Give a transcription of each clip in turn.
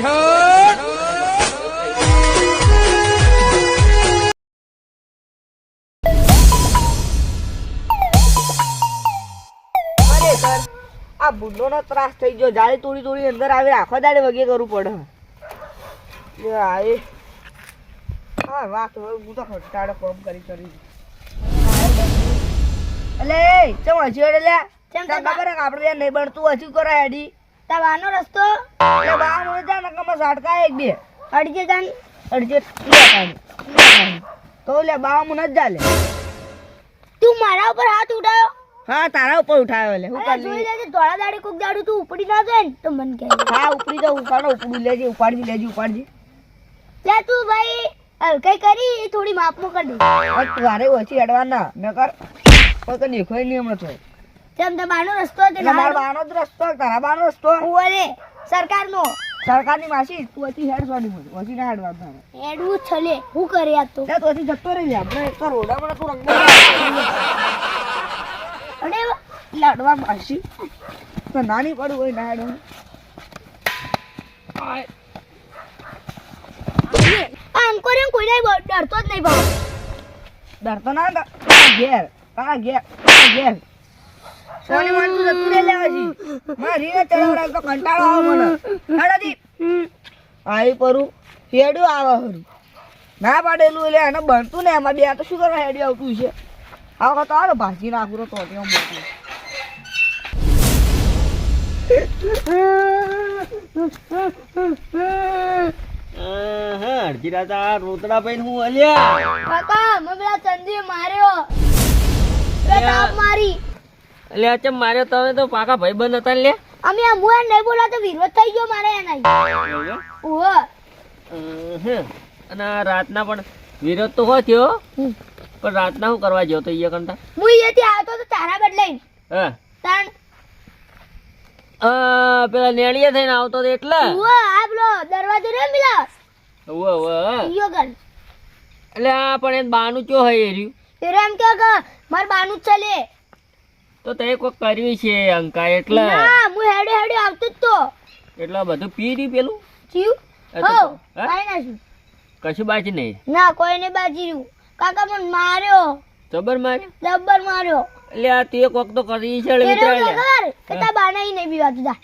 અરે સર આ નો ત્રાસ થઈ ગયો. જાળી તોડી તોડી અંદર આવે આખો દાડે વગે કરવું પડે. આએ હા વાત હું તો ખટાડે કોમ કરી કરી. ચમ હજી અડે લે ચમ ખબર આપણે બે નહીં બનતું? હજુ કરો હેડી તવાનો રસ્તો? એ બા મને જા નકમ કમા સાટકા એક બે. અડજે જાન અડજે તો લે બા મને જ જાલે. તું મારા ઉપર હાથ ઉઠાયો? હા તારા ઉપર ઉઠાયો લે. હું કરી જોઈ લેજે ધોળા દાડી કોક દાડું તું ઉપડી ના જાય ને તો મન કહે. હા ઉપડી જાઉં ઉપાડો ઉપડી લેજે ઉપાડી લેજે ઉપાડજી. લે તું ભાઈ હલકાઈ કરી થોડી માપમાં કરી દે. તારે ઓછી અડવાના મેં કર કોઈ દેખાય નહીં હમણાં તો રસ્તો તે એટલે મારા બાનો જ રસ્તો તારા બાનો રસ્તો. ઓરે સરકારનો. સરકારની માસી તું હેડ મને ઓછી ના હેડવા છલે હું કરે આ તો. જતો રહી લે. આપણે એક તો રોડામાં તું રંગ અરે લાડવા માસી તો નાની પડું હોય ના કોઈને ડરતો જ નહીં ભાવ. ડરતો ના ઘેર ઘેર ઘેર. સોની મને તું જતું રહી લેવાજી મારી રીને ચડાવડા તો કંટાળો આવો મને. હેડાજી આવી પરું. હેડ્યું આવે હરું. ના પાડેલું એટલે એને બનતું ને એમાં બે. તો શું કરવા હેડ્યું આવતું છે? આ વખત આવે ભાજી નાખું તો ત્યાં મોકલું અડધી રાત આ રોતડા પૈન હું અલ્યા કાકા મેં પેલા ચંદીએ માર્યો. તાપ મારી. અલ્યા અચ્છા મારે તમે તો પાકા ભાઈબંધ હતા લે. અમે આ મુએ નહીં બોલા તો વિરોધ થઈ ગયો મારે એના ઓહો અને રાતના પણ વિરોધ તો હોય થયો. પણ રાતના શું કરવા ગયો તો અહીંયા કરતા? હું અહીંયાથી આવતો તો તારા બદલે હા. તાણ. પેલા નેળિયા થઈને આવતો તો એટલે? આ પેલો દરવાજો રે મિલા ઓહો ઓહો ઈયો ગન. એટલે આ પણ એ બાનું ચો હે એ રહ્યું? એરો એમ કે માર બાનું જ ચલે તો તે કોક કર્યું છે અંકા એટલે. ના હું હેડે હેડે આવતો જ તો. એટલે બધું પી રહ્યું પેલું? જીવ? હો? કાઈ નાખ્યું. કશું બાજી નહીં. ના કોઈને બાજી રહ્યું. કાકા મને માર્યો. જબર માર્યો? જબર માર્યો. એટલે આ તે કોક તો કરી છે મિત્ર કે તા બાના નહીં બીવા તું જા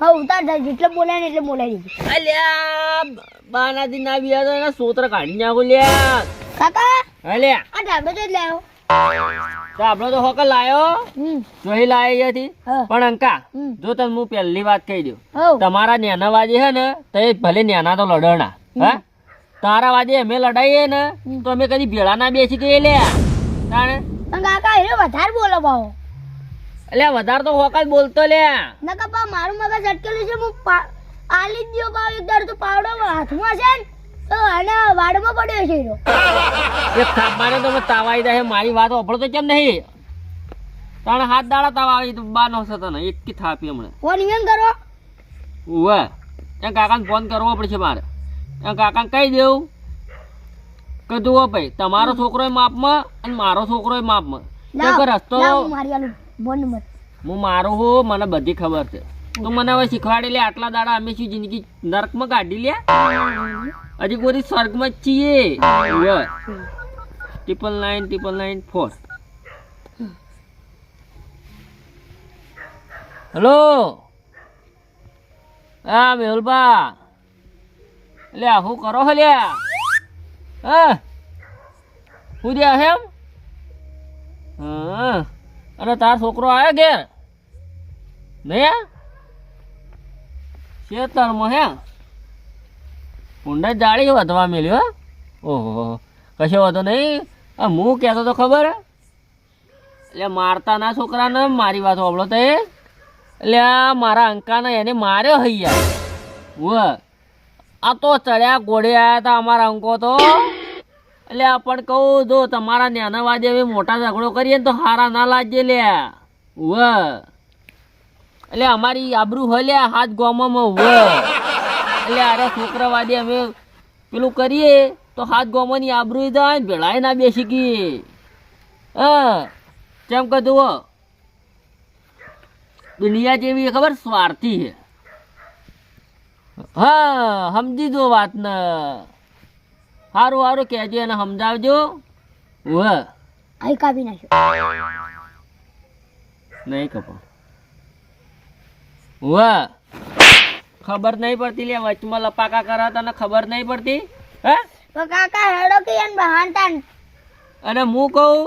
હા ઉતાર જા જેટલે બોલાય ને એટલે બોલાઈ દીધું અલ્યા બાના દિન ના બીવા તો એના સોત્ર કાઢી નાખો લ્યા કાકા? અલ્યા આ ઢાબડો જ લાવ્યો તો તો હોકર લાયો. જોઈ લાય અહીંયાથી. હા. પણ અંકા જો તને હું પહેલી વાત કહી દઉં. તમારા નેના વાજે હે ને તો એ ભલે નેના તો લડણા હા? તારા વાજે અમે લડાઈએ ને તો અમે કદી ભેળા ના બેસી ગઈએ લે તાણે? કાકા એરો વધારે બોલો ભાવ એટલે વધારે તો હોકર બોલતો લે નકા પા મારું મગજ અટકેલું છે હું આલી જ દો એક તો પાવડો હાથમાં છે ને. તો આને વાડમાં પડ્યો છે એરો એક થાપ તાવાઈ દે મારી વાત ઓફળો તો કેમ નહીં? તાણે હાથ દાડા તાવા આવી તો બા નો થતો ને એક થાપી હમણાં. ફોન ઇવેન કરો. ઉવે એ કાકાને ફોન કરવો પડશે મારે. એ કાકાને કહી દેવું કે જુઓ ભાઈ તમારો છોકરો માપમાં અને મારો છોકરો માપમાં. રસ્તો હું મારું હું મને બધી ખબર છે. તો મને હવે શીખવાડે લે, આટલા દાડા અમે શું જિંદગી નરકમાં કાઢી લે હજી કોઈ સ્વર્ગમાં જ છીએ. Triple nine triple nine four hello? હા, મેહુલભા. લે શું કરો હો લ્યા? હા? શું છે એમ? હા. અને તાર છોકરો આવ્યો ઘેર? નહીં આ શેતરમાં હે? ઊંડા જાળી વધવા મેલ્યો? ઓહો કશો વાંધો નહીં. આ હું કહેતો તો ખબર. એટલે મારતા ના છોકરાને મારી વાત હોબળો તો. એટલે આ મારા અંકાને એને માર્યો હૈયા. વ આ તો ચડ્યા ઘોડે આવ્યા હતા અમારા અંકો તો. એટલે પણ કહું, જો તમારા નાના વાજે મોટા ઝઘડો કરીએ ને તો હારા ના લાગે લે વ એટલે અમારી આબરૂ હલ્યા હાથ ગોમામાં વ એટલે અરે છોકરા અમે પેલું કરીએ તો હાથ ગોમાની આબરૂ જાય ને ભેળાય ના બેસી ગઈ. હા કેમ કે જુઓ દુનિયા જેવી ખબર સ્વાર્થી છે. હા સમજી દો વાત ને સારું સારું કહેજો એને સમજાવજો. વ. કાપી નાખ્યો. નહીં કપા. વ ખબર નહીં પડતી લે વચમાં લપાકા કરા તને ખબર નહીં પડતી? હે? તો કાકા હેડો કે એન બહાનતા અને હું કહું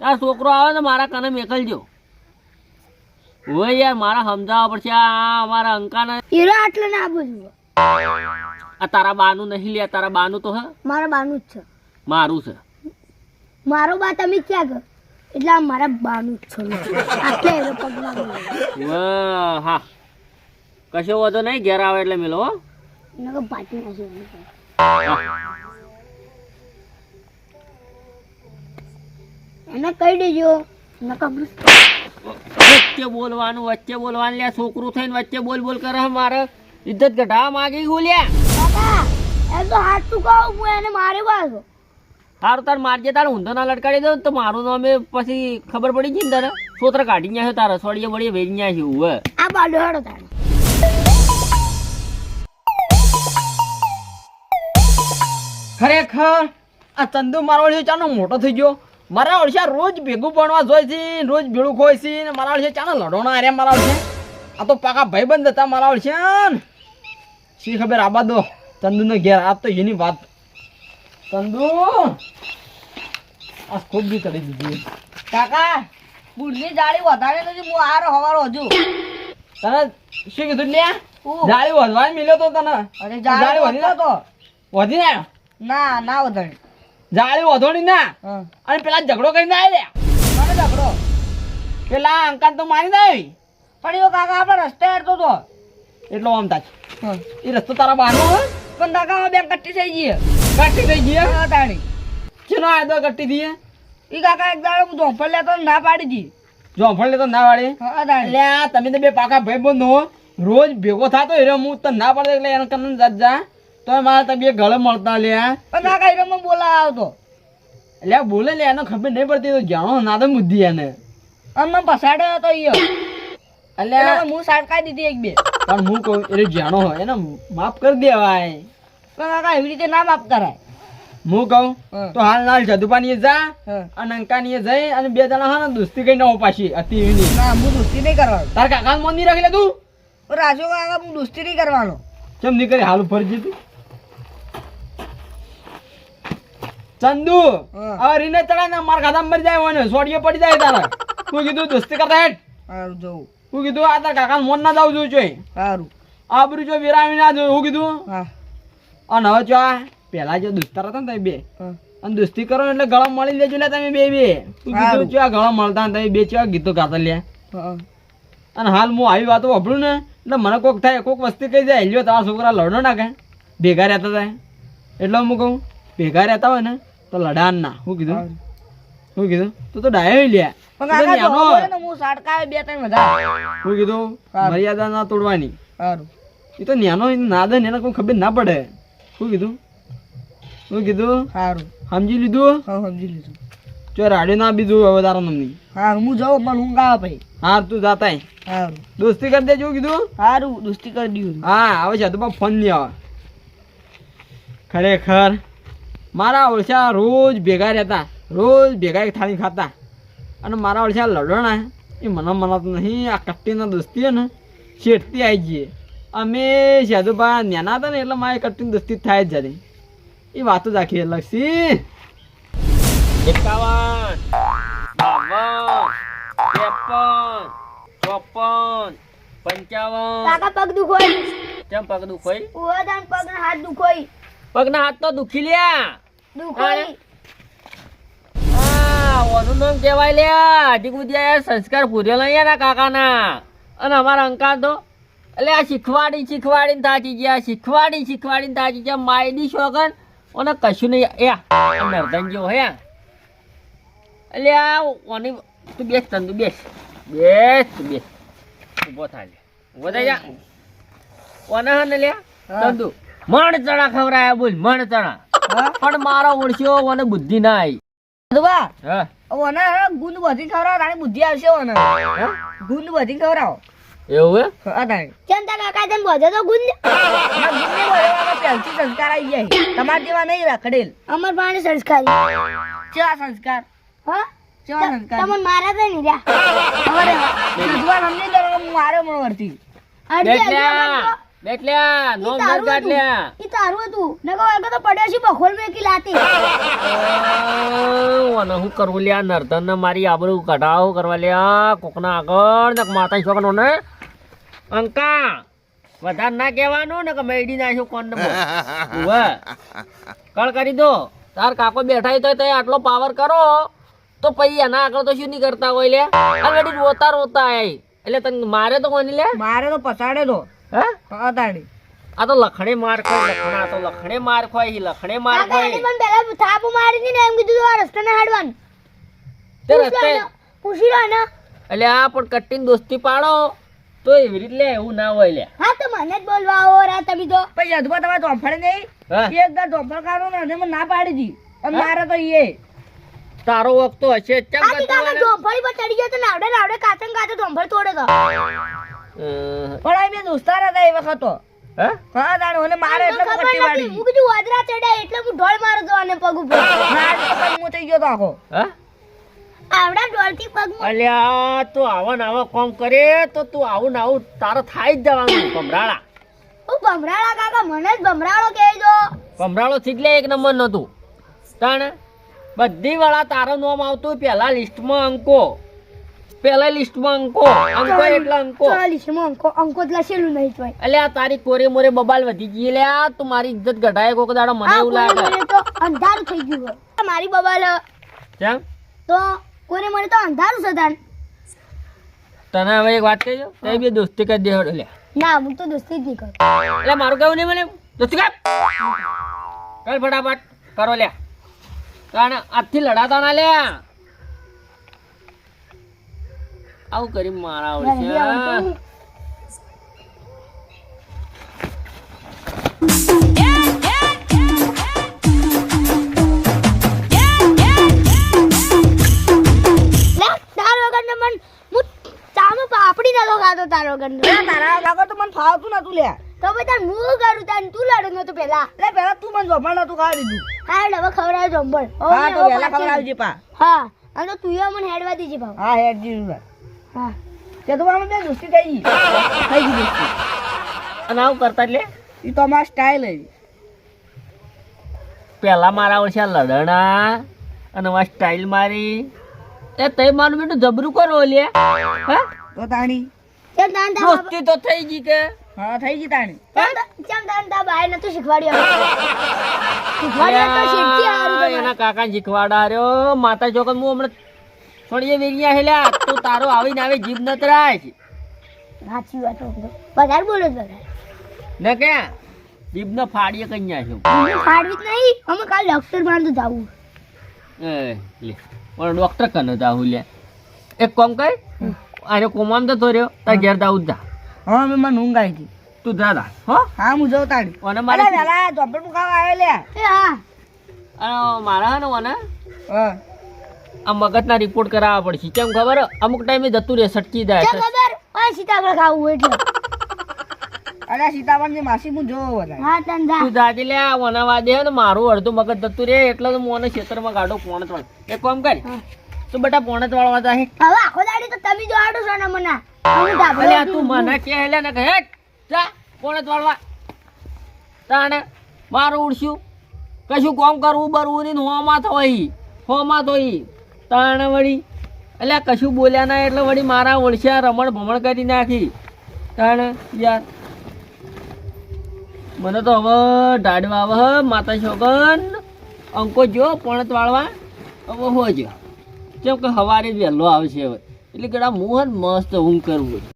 તાર છોકરો આવે ને મારા કને મેકલજો. ઓય યાર મારા સમજાવવા પડશે આ અમારા અંકાને. હીરો આટલો ના આપું આ તારા બાનું નહીં લે તારા બાનું તો હે? મારા બાનું જ છે. મારું છે. મારો બા તમે ક્યાં ગયો? એટલે મારા બાનું જ છે. આટલે પગલા વાહ, હા. કશો વધો નહીં ઘેર આવે એટલે મેલો હો. એને કહી દેજો વચ્ચે બોલવાનું વચ્ચે બોલવાનું લ્યા છોકરું થઈને વચ્ચે બોલ બોલ કરે મારે. ઇજ્જત ઘટાવા માંગી ગયું લ્યા. એ તો હાથ કહું હું એને મારી પાછો. તારું તાર મારજે તારે ઊંધો ના લટકાડી દો તો મારું અમે પછી ખબર પડી ગઈ ને તારે સોત્ર કાઢી ગયા છે તારે સોડીએ વળીએ વેચી ગયા છે હવે આ બાડો હેડો તારે. ખરેખર આ ચંદુ મારો ચાનો મોટો થઈ ગયો. મારા ઓળશે રોજ ભેગું ભણવા જોઈ છે રોજ ભેળું ખોય છે ને મારા ઓળશે ચાનો લડોણા આર્યા મારા ઓળશે આ તો પાકા ભાઈબંધ હતા મારા ઓળશે. શી ખબર આબા દો ચંદુને ઘેર? આ તો એની વાત. ચંદુ આ ખૂબ બી કરી દીધી. કાકા બુડની જાળી વધારે નથી હું આરો હવારો હજુ. તને શું કીધું લે જાળી વધવા મિલ્યો તો તને. અરે જાળી વધી તો. વધી ને આવ્યો. ના ના વધારે. જાળી વધોણી ના. અને પેલા ઝઘડો કરીને આવ્યા મને ઝઘડો? પેલા અંકાલ તો મારી ના આવી. પણ એવો કાકા આપણે રસ્તે હેડતો તો. એટલો આમ તાજ એ રસ્તો તારા બહારનો હોય. પણ કાકા બે કટ્ટી થઈ ગઈ કટ્ટી થઈ ગઈ તાણી. ચેનો આયદો કટ્ટી થી એ કાકા એક દાડો હું ઝોંપડ લેતો ને પાડી દી જોફળ લેતો ના પાડી? એટલે તમે તો બે પાકા ભાઈ બંધો હો. રોજ ભેગો થતો એ હું તને ના પાડે એટલે એને જાત જા. તો મારા તમે બે ગળે મળતા લે પણ કઈ એને બોલા આવતો એટલે બોલે લે એને ખબર નહીં પડતી તો જાણો ના તો બુદ્ધિ એને. અમે પસાડ્યો હતો ઈયો એટલે હું સાટકાઈ દીધી એક બે. પણ હું કહું એટલે જાણો હોય એને માફ કરી દેવાય. પણ કાકા એવી રીતે ના માફ કરાય. હું કહું તો હાલ નાલ જદુપાની જા. અને અંકાની જઈ અને બે જણા હા દોસ્તી કઈ ના પાછી હતી એની ના હું દોસ્તી નહીં કરવાનો. તાર કાકા મન નહીં રાખી લે તું? રાજુ કાકા હું દોસ્તી નહીં કરવાનો. કેમ નહીં કરી હાલ ફરજી તું. ચંદુ હવે રીને ચડાય ને માર ખાતા મરી જાય મને સોડીએ પડી જાય તારા. તું કીધું દોસ્તી કરતા હેઠ. સારું જવું. તું કીધું આ તારા કાકા મોન ના જાવ જોઈ. જોઈ સારું આબરું જો વિરામી ના જોઈ હું કીધું. હા. અને હવે જો આ પેલા જે દોસ્તાર હતા ને તમે બે. અને દોસ્તી કરો એટલે ગળા મળી લેજો લે તમે બે બે. તું કીધું. જો ગળા મળતા ને તમે બે ચો ગીતો ગાતા લે અને હાલ હું આવી વાતો વાપરું ને એટલે મને કોક થાય કોક વસ્તી કહી જાય લ્યો તમારા છોકરા લડો ના કે ભેગા રહેતા થાય એટલે હું કહું ભેગા રહેતા હોય ને તો લડાન ના. શું કીધું? શું કીધું? તું તો ડાયો લ્યા. હું કીધું? મર્યાદા ના તોડવાની. એ તો ન્યાનો ના દે એને કોઈ ખબર ના પડે. શું કીધું? શું કીધું? સારું. સમજી લીધું? હા સમજી લીધું. જો રાડ્યો ના બીજું હવે તારા નામની સારું હું જાઉં મને ઊંઘ આવે ભાઈ હા તું જાતાય દોસ્તી કરી દેજો કીધું? હારું દોસ્તી કરી દીધું. હા આવે છે તો ફોન નહીં આવે. ખરેખર. મારા ઓળશા રોજ ભેગા રહેતા રોજ ભેગા એક થાળી ખાતા. અને મારા ઓળશા લડોણા એ મને મનાતું નહીં આ કટ્ટીના દોસ્તી ને શેઠથી આવી જઈએ. અમે સાધુભા નાના હતા ને એટલે મારી કટ્ટીની દોસ્તી થાય જ જતી. એ વાતો જ આખી લક્ષી એકાવન બાવન ત્રેપન ચોપન પંચાવન. કાકા પગ દુખોય. કેમ પગ દુખોય? પગ ને હાથ દુખોય. પગના હાથ તો દુખી લ્યા. ઓનું નામ કહેવાય લ્યા હજી સુધી સંસ્કાર પૂરેલો ના કાકાના. અને અમારા અંકા તો એટલે આ શીખવાડી શીખવાડીને થાચી ગયા શીખવાડી શીખવાડીને થાચી ગયા શોગન ઓને કશું નહીં એ નર્ધન જેવો હે. એટલે આ ઓની તું બેસ તન તું બેસ. બેસ તું બેસ. ઊભો થાય ઊભો થઈ જા. ઓને હે ને લે તંદુ મણ ચણા ખવરાયા બોલ મણ ચણા પણ મારો ઓળખ્યો મને બુદ્ધિ ના આવી ઓને ગુંદ વધી ખવડાવો તારી બુદ્ધિ આવશે ઓને. ગુંદ વધી ખવડાવો. એવું હે હા તાણી. કેમ તા કાકા તને વધે તો ગુંદ? ગુંદ વળવામાં પહેલથી સંસ્કાર આવી જાય. તમાર જેવા નહીં રખડેલ. અમર પાણી સંસ્કારી. કેવા સંસ્કાર. હા? કેવા સંસ્કાર. તમને મારા તો નહીં રહ્યા. વિદ્વાન અમને મારે અડધી બેટલ્યા વખત બેટલ્યા નો ઈ તારું હતું. ગાટલ્યા ઈ તારું હતું. નકો વાગે તો પડ્યો છે બખોલ મેકી લાતી. અને હું કરવું લ્યા નર્તન ને મારી આબરૂ કઢાવ કરવા લ્યા કોકના આગળ ને માતા છોકરો ને. અંકા વધારે ના કહેવાનું ને કે મેડી નાખ્યું કોણ ને કળ કરી દો. તાર કાકો બેઠા તો તે આટલો પાવર કરો. તો પછી એના આગળ તો શું નહીં કરતા હોય લે અને રોતા રોતા આય. એટલે તને મારે તો કોની લે મારે તો પછાડે તો. હે? હા આ તો લખણે માર લખણા તો લખણે માર ખોય હી લખણે માર એને ખોય. પેલા થાપો મારી દીને એમ કીધું આ રસ્તે ના હાડવાનું. તે રસ્તે પૂછી રહ્યો ને. એટલે આ પણ કટ્ટીન દોસ્તી પાડો તો એવી રીત લે એવું ના હોય લે. હા તો મને જ બોલવા આવો રા તમે તો. પછી અધવા તમારે ધોંફાડે નહીં? એક દા ધોંફાડ કાઢો ને મને ના પાડી દી. અને મારે તો એ. તારો વખતો હશે ચમ કરતો ધોંફળી પર ચડી ગયો તો નાવડે નાવડે કાચન કાચે ધોંફળ તોડે તો. પણ બે દોસ્તાર હતા એ વખત તો. હે? હા તાણી મને મારે એટલે ખબર પટ્ટી વાળી. હું કીધું વાદરા ચડ્યા એટલે હું ઢોળ મારો તો અને પગ ઉપર. મારે તો પછી હું થઈ ગયો તો આખો. હે? આવડા ઢોળથી પગ. અલ્યા તું આવા નાવા કોમ કામ કરે તો તું આવું ને આવું તારે થાય જ જવાનું ભમરાળા. હું ભમરાળા કાકા મને જ ભમરાળો કહેજો ભમરાળો એટલે એક નંબર નતું તાણે? બધી વાળા તારું નામ આવતું પહેલા લિસ્ટમાં અંકો. પેલા લિસ્ટમાં અંકો અંકો એટલે અંકો. લિસ્ટમાં અંકો અંકો જ લખેલું નહીં તો એટલે આ તારી કોરે મોરે બબાલ વધી ગઈ લ્યા તું મારી ઇજ્જત ઘટાય કોક દાડો મને એવું લાગે તો અંધારું થઈ ગયું. મારી બબાલ કેમ? તો કોરે મોરે તો અંધારું છે તાન. તને હવે એક વાત કહી તે બી દોસ્તી કરી દે લે ના હું તો દોસ્તી જ નહીં કરું. એટલે મારું કેવું નહીં મને? દોસ્તી કર. કર ફટાફટ કરો લ્યા કારણ આજથી લડાતા ના લ્યા આવું કરી મારા આવડશે લે, તાર ખાતો તાર કાકા તો મને ફાવતું નતું લે. તો ભાઈ તાર હું કરું? તાર તું લડો નતો પેલા લે પેલા તું મને ધોંફાડ નતું ખાવા દીધું. હા એટલે હવે ખવડાવ હા તો વહેલા ખવડાવજે પા. હા અને તો મને હેડવા દીજી ભાવ. હા હેડ જીરું હા. તે તો આમાં બે દોસ્તી થઈ ગઈ. થઈ ગઈ દોસ્તી. અને આવું કરતા એટલે? એ તો અમારા સ્ટાઇલ હતી પહેલા મારા વર્ષે લડણા અને મારા સ્ટાઇલ મારી. એ તઈ મારું બેટું જબરું કરો લે. હા? તો તાણી. દોસ્તી તો થઈ ગઈ કે? હા થઈ ગઈ તાણી. કેમ તા- કેમ તાન તા બાએ નતું શીખવાડ્યું શીખવાડ્યું તો શીખી હારું એના કાકા શીખવાડા રહ્યો માતા જોકન હું હમણાં થોડી વેરિયા હેલા તું તારો આવીને આવી જીભ ન તરાય. સાચી વાત. વધારે બોલો વધારે. ને કે? જીભ ન ફાડીએ કઈ નાખ્યો છું ફાડવી જ નહીં. અમે કાલ ડોક્ટરમાં તો જાવું. એ લે. પણ ડોક્ટર કને જાવું લે. એક કોમ કર. આને કોમામ તો રહ્યો. તાર ઘેર જાવું જ હા મે મને ઊંઘ આવી હતી. તું જા દા હો? હા હું જાઉં તાડી અને મારે ધોંફાડ હું ખાવા આવ્યો લ્યા એ હા. અને મારા હે ને હા. આ મગજના રિપોર્ટ કરાવવા પડશે. કેમ ખબર? અમુક ટાઈમે જતું રહે સટકી જાય ખબર? ઓય સીતાફળ ખાવું એટલે. અરે સીતાફળની માસી હું જોવો બધા હા તન તું જાજે લે વનાવા દે ને મારું અડધું મગજ જતું રહે એટલે તો મોને ખેતરમાં ગાડો પોણત વાળ એક કામ કર. તું બેટા પોણત વાળવા જાય હવે આખો દાડી તો તમે જો આડો છો ને મને. અલ્યા તું મને કે હેલે ને કહે જા પોણત વાળવા તાણે મારું ઉડશું. કશું કામ કરવું બરવું નહીં ને હોમાં તો હોમાં થોઈ તાણે વળી એટલે કશું બોલ્યા ના એટલે વળી મારા ઓળશ્યા રમણ ભમણ કરી નાખી. તાણે યાર. મને તો હવે ઢાડવા આવે હે, માતા છોકન અંકો જો પણત વાળવા હવે હો જો. કેમ કે સવારે વહેલો આવશે હવે. એટલે કે મોહન મસ્ત ઊંઘ કરવું